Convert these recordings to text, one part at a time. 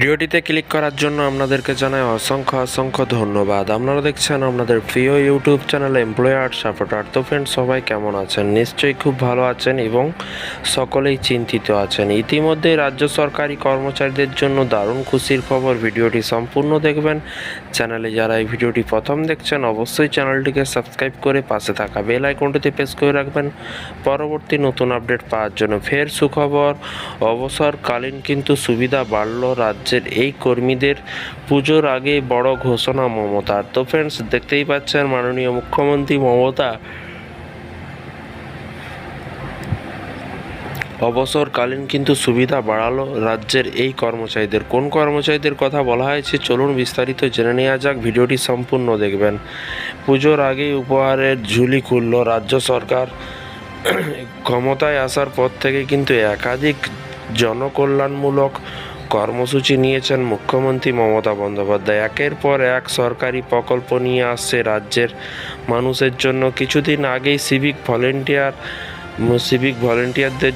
ভিডিওটিতে ক্লিক করার জন্য আপনাদেরকে জানাই অসংখ্য অসংখ্য ধন্যবাদ। আপনারা দেখছেন আপনাদের প্রিয় ইউটিউব চ্যানেল এমপ্লয়ার সাপোর্টার তো ফ্রেন্ড সবাই কেমন আছেন? নিশ্চয়ই খুব ভালো আছেন এবং সকলেই চিন্তিত আছেন। ইতিমধ্যে রাজ্য সরকারি কর্মচারীদের জন্য দারুণ খুশির খবর ভিডিওটি সম্পূর্ণ দেখবেন। চ্যানেলে যারা এই ভিডিওটি প্রথম দেখছেন, অবশ্যই চ্যানেলটিকে সাবস্ক্রাইব করে পাশে থাকা বেল আইকনটিতে প্রেস করে রাখবেন। পরবর্তী নতুন আপডেট পাওয়ার জন্য ফের সুখবর। অবসরকালীন কিন্তু সুবিধা বাড়ল রাজ্যের এই কর্মীদের পুজোর আগে বড় ঘোষণা মমতার তো ফ্রেন্ডস দেখতেই পাচ্ছেন মাননীয় মুখ্যমন্ত্রী মমতা অবসরকালীন কিন্তু সুবিধা বাড়ালো রাজ্যের এই কর্মচারীদের। কোন কর্মচারীদের কথা বলা হয়েছে চলুন বিস্তারিত জেনে নেওয়া যাক, ভিডিওটি সম্পূর্ণ দেখবেন। পুজোর আগেই উপহারের ঝুলি খুলল রাজ্য সরকার। ক্ষমতায় আসার পর থেকে কিন্তু একাধিক জনকল্যাণমূলক কর্মসূচি নিয়েছেন মুখ্যমন্ত্রী মমতা বন্দ্যোপাধ্যায়। একের পর এক সরকারি প্রকল্প নিয়ে আসছে রাজ্যের মানুষের জন্য। কিছুদিন আগেই সিভিক ভলেন্টিয়ার সিভিক ভলেন্টিয়ারদের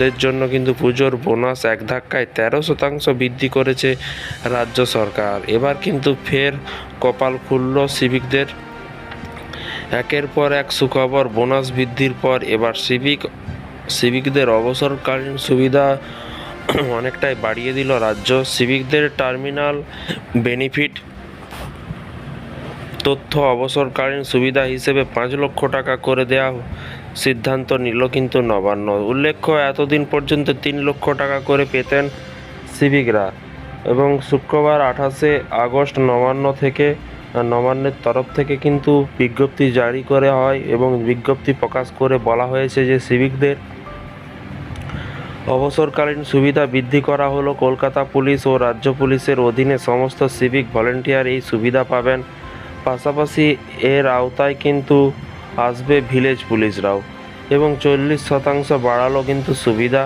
দের জন্য কিন্তু পুজোর বোনাস এক ধাক্কায় তেরো শতাংশ বৃদ্ধি করেছে রাজ্য সরকার। এবার কিন্তু ফের কপাল খুলল সিভিকদের একের পর এক সুখবর বোনাস বৃদ্ধির পর এবার সিভিক সিভিকদের অবসরকালীন সুবিধা অনেকটাই বাড়িয়ে দিল রাজ্য। সিভিকদের টার্মিনাল বেনিফিট, তথ্য অবসরকালীন সুবিধা হিসেবে পাঁচ লক্ষ টাকা করে দেওয়া সিদ্ধান্ত নিল কিন্তু নবান্ন। উল্লেখ্য, এতদিন পর্যন্ত তিন লক্ষ টাকা করে পেতেন সিভিকরা এবং শুক্রবার আঠাশে আগস্ট নবান্ন থেকে, নবান্নের তরফ থেকে কিন্তু বিজ্ঞপ্তি জারি করা হয় এবং বিজ্ঞপ্তি প্রকাশ করে বলা হয়েছে যে সিভিকদের অবসরকালীন সুবিধা বৃদ্ধি করা হলো। কলকাতা পুলিশ ও রাজ্য পুলিশের অধীনে সমস্ত সিভিক ভলেন্টিয়ার এই সুবিধা পাবেন। পাশাপাশি এর আওতায় কিন্তু আসবে ভিলেজ পুলিশরাও। এবং চল্লিশ শতাংশ বাড়ালো কিন্তু সুবিধা।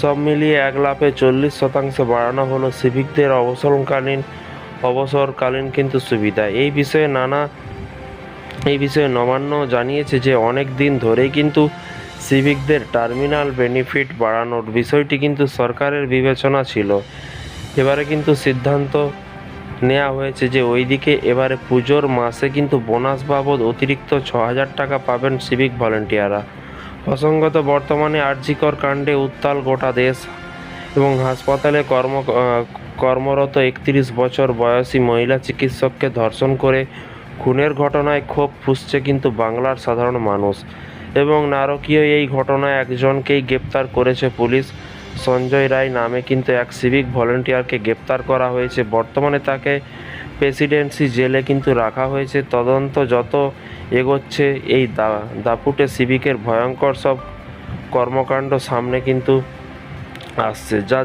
সব মিলিয়ে এক লাফে চল্লিশ শতাংশ বাড়ানো হলো সিভিকদের অবসরকালীন অবসরকালীন কিন্তু সুবিধা। এই বিষয়ে নানা, এই বিষয়ে নবান্ন জানিয়েছে যে অনেক দিন ধরেই কিন্তু সিভিকদের টার্মিনাল বেনিফিট বাড়ানোর বিষয়টি কিন্তু সরকারের বিবেচনা ছিল। এবারে কিন্তু সিদ্ধান্ত নেওয়া হয়েছে যে ওইদিকে এবারে পুজোর মাসে কিন্তু বোনাস বাবদ অতিরিক্ত ছ হাজার টাকা পাবেন সিভিক ভলেন্টিয়াররা প্রসঙ্গত বর্তমানে আরজিকর কাণ্ডে উত্তাল গোটা দেশ এবং হাসপাতালে কর্ম কর্মরত একত্রিশ বছর বয়সী মহিলা চিকিৎসককে ধর্ষণ করে, খুনের ঘটনায় ক্ষোভ ফুসছে কিন্তু বাংলার সাধারণ মানুষ। এবং নারকীয় এই ঘটনায় একজনকেই গ্রেপ্তার করেছে পুলিশ। সঞ্জয় রায় নামে কিন্তু এক সিভিক ভলেন্টিয়ারকে গ্রেপ্তার করা হয়েছে। বর্তমানে তাকে প্রেসিডেন্সি জেলে কিন্তু রাখা হয়েছে। তদন্ত যত এগোচ্ছে, এই দা, দাপুটে সিভিকের ভয়ঙ্কর সব কর্মকাণ্ড সামনে কিন্তু আসছে। যা,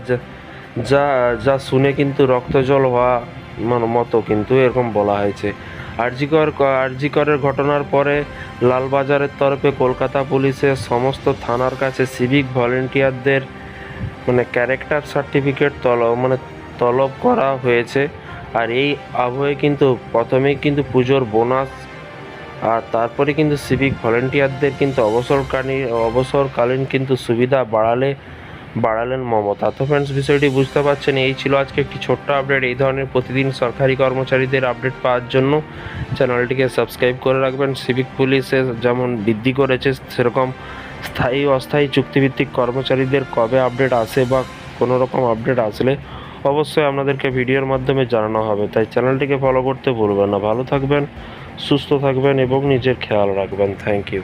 যা- যা শুনে কিন্তু রক্তজল হওয়া মতো কিন্তু এরকম বলা হয়েছে। আরজিকর আরজিকরের ঘটনার পরে লালবাজারের তরফে কলকাতা পুলিশের সমস্ত থানার কাছে সিভিক ভলেন্টিয়ারদের মানে ক্যারেক্টার সার্টিফিকেট তলব মানে তলব করা হয়েছে। আর এই আবহে কিন্তু প্রথমেই কিন্তু পুজোর বোনাস আর তারপরে কিন্তু সিভিক ভলেন্টিয়ারদের কিন্তু অবসরকালীন অবসরকালীন কিন্তু সুবিধা বাড়ালে বাড়ালেন মমতা। তো ফ্রেন্ডস বিষয়টি বুঝতে পারছেন, এই ছিল আজকে একটি ছোট্ট আপডেট এই ধরনের প্রতিদিন সরকারি কর্মচারীদের আপডেট পাওয়ার জন্য চ্যানেলটিকে সাবস্ক্রাইব করে রাখবেন। সিভিক পুলিশে যেমন বৃদ্ধি করেছে, সেরকম স্থায়ী অস্থায়ী চুক্তিভিত্তিক কর্মচারীদের কবে আপডেট আসে বা কোনো রকম আপডেট আসলে অবশ্যই আপনাদেরকে ভিডিওর মাধ্যমে জানানো হবে। তাই চ্যানেলটিকে ফলো করতে ভুলবেন না। ভালো থাকবেন, সুস্থ থাকবেন এবং নিজের খেয়াল রাখবেন। Thank you